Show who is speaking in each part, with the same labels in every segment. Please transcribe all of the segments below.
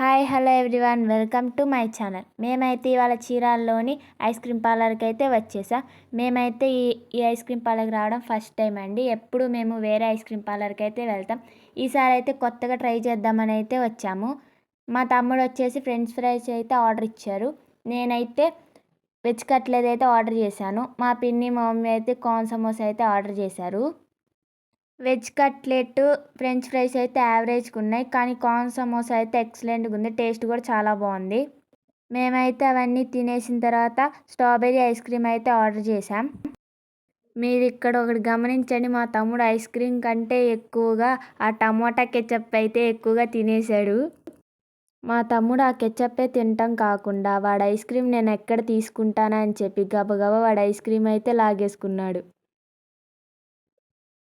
Speaker 1: Hi hello everyone. Welcome to my channel. మేమైతే ఇవాళ చీరాల్లోని ice cream పార్లర్కి అయితే వచ్చేసాం. మేమైతే ఈ ఈ ఐస్ క్రీమ్ పార్లర్కి రావడం ఫస్ట్ టైం అండి. ఎప్పుడు మేము వేరే ఐస్ క్రీమ్ పార్లర్కి అయితే వెళ్తాం. ఈసారి అయితే కొత్తగా ట్రై చేద్దామని అయితే వచ్చాము. మా తమ్ముడు వచ్చేసి ఫ్రెండ్స్ ఫ్రైస్ అయితే ఆర్డర్ ఇచ్చారు. నేనైతే వెజ్ కట్లెట్ అయితే ఆర్డర్ చేశాను. మా పిన్ని మా మమ్మీ అయితే కార్న్ సమోసా అయితే ఆర్డర్ చేశారు. వెజ్ కట్లెట్ ఫ్రెంచ్ ఫ్రైస్ అయితే యావరేజ్గా ఉన్నాయి. కానీ కార్న్ సమోసా అయితే ఎక్సలెంట్గా ఉంది. టేస్ట్ కూడా చాలా బాగుంది. మేమైతే అవన్నీ తినేసిన తర్వాత స్ట్రాబెర్రీ ఐస్ క్రీమ్ అయితే ఆర్డర్ చేసాం మీరు ఇక్కడ ఒకటి గమనించండి. మా తమ్ముడు ఐస్ క్రీమ్ కంటే ఎక్కువగా ఆ టమోటా కెచప్ అయితే ఎక్కువగా తినేశాడు. మా తమ్ముడు ఆ కెచప్పే తినటం కాకుండా వాడు ఐస్ క్రీమ్ నేను ఎక్కడ తీసుకుంటానా అని చెప్పి గబగబా వాడు ఐస్ క్రీమ్ అయితే లాగేసుకున్నాడు.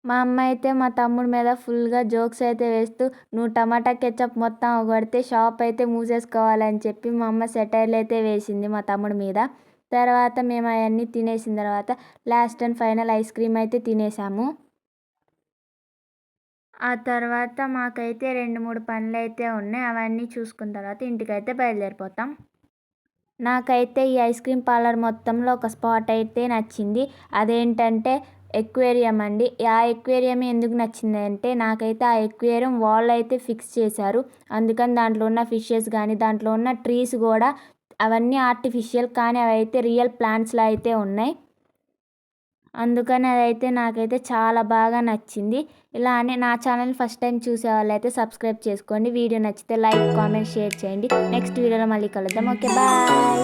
Speaker 1: మా అమ్మ అయితే మా తమ్ముడి మీద ఫుల్గా జోక్స్ అయితే వేస్తూ నువ్వు టమాటా కెచ్చప్ మొత్తం కొడితే షాప్ అయితే మూసేసుకోవాలని చెప్పి మా అమ్మ సెటైర్లు అయితే వేసింది మా తమ్ముడి మీద. తర్వాత మేము అవన్నీ తినేసిన తర్వాత last and final ice cream అయితే తినేసాము. ఆ తర్వాత మాకైతే రెండు మూడు పనులు అయితే ఉన్నాయి. అవన్నీ చూసుకున్న తర్వాత ఇంటికైతే బయలుదేరిపోతాం. నాకైతే ఈ ఐస్ క్రీమ్ పార్లర్ మొత్తంలో ఒక స్పాట్ అయితే నచ్చింది. అదేంటంటే ఎక్వేరియం అండి. ఆ ఎక్వేరియం ఎందుకు నచ్చింది అంటే నాకైతే ఆ ఎక్వేరియం వాల్ అయితే ఫిక్స్ చేశారు. అందుకని దాంట్లో ఉన్న ఫిషెస్ కానీ దాంట్లో ఉన్న ట్రీస్ కూడా అవన్నీ ఆర్టిఫిషియల్ కానీ అవి అయితే రియల్ ప్లాంట్స్లో అయితే ఉన్నాయి. అందుకని అదైతే నాకైతే చాలా బాగా నచ్చింది. ఇలా అని నా ఛానల్ ఫస్ట్ టైం చూసే వాళ్ళైతే సబ్స్క్రైబ్ చేసుకోండి. వీడియో నచ్చితే లైక్ కామెంట్ షేర్ చేయండి. నెక్స్ట్ వీడియోలో మళ్ళీ కలుద్దాం. Okay bye